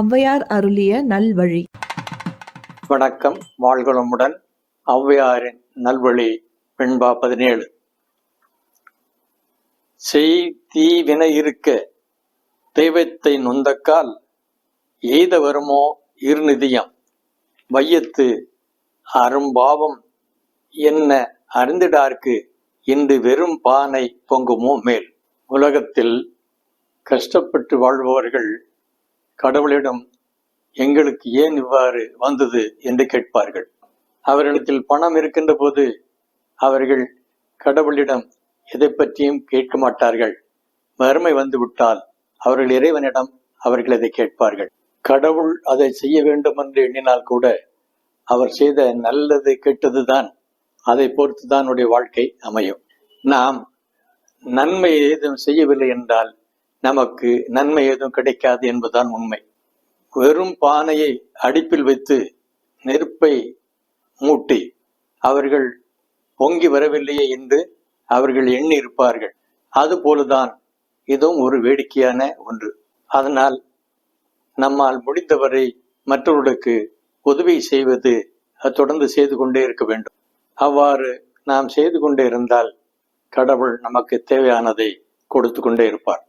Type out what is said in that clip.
ஔவையார் அருளிய நல்வழி. வணக்கம். வாழ்களமுடன் ஔவையாரின் நல்வழி பெண்பா பதினேழு. செய் தீவினை இருக்க தெய்வத்தை நொந்தக்கால் எய்த வருமோ இருநிதியம். வையத்து அரும்பாவம் என்ன அறிந்திடார்க்கு இன்று வெறும் பானை பொங்குமோ மேல். உலகத்தில் கஷ்டப்பட்டு வாழ்பவர்கள் கடவுளிடம் எங்களுக்கு ஏன் இவ்வாறு வந்தது என்று கேட்பார்கள். அவர்களிடத்தில் பணம் இருக்கின்ற போது அவர்கள் கடவுளிடம் எதை பற்றியும் கேட்க மாட்டார்கள். வறுமை வந்துவிட்டால் அவர்கள் இறைவனிடம் அவர்கள் அதை கேட்பார்கள். கடவுள் அதை செய்ய வேண்டும் என்று எண்ணினால் கூட அவர் செய்த நல்லது கெட்டதுதான் அதை பொறுத்து தான் உடைய வாழ்க்கை அமையும். நாம் நன்மை ஏதும் செய்யவில்லை என்றால் நமக்கு நன்மை எதுவும் கிடைக்காது என்பதுதான் உண்மை. வெறும் பானையை அடுப்பில் வைத்து நெருப்பை மூட்டி அவர்கள் பொங்கி வரவில்லையே என்று அவர்கள் எண்ணி இருப்பார்கள் அதுபோலதான் இதுவும் ஒரு வேடிக்கையான ஒன்று. அதனால் நம்மால் முடிந்தவரை மற்றவர்களுக்கு உதவி செய்வது அது தொடர்ந்து செய்து கொண்டே இருக்க வேண்டும். அவ்வாறு நாம் செய்து கொண்டே இருந்தால் கடவுள் நமக்கு தேவையானதை கொடுத்து கொண்டே இருப்பார்.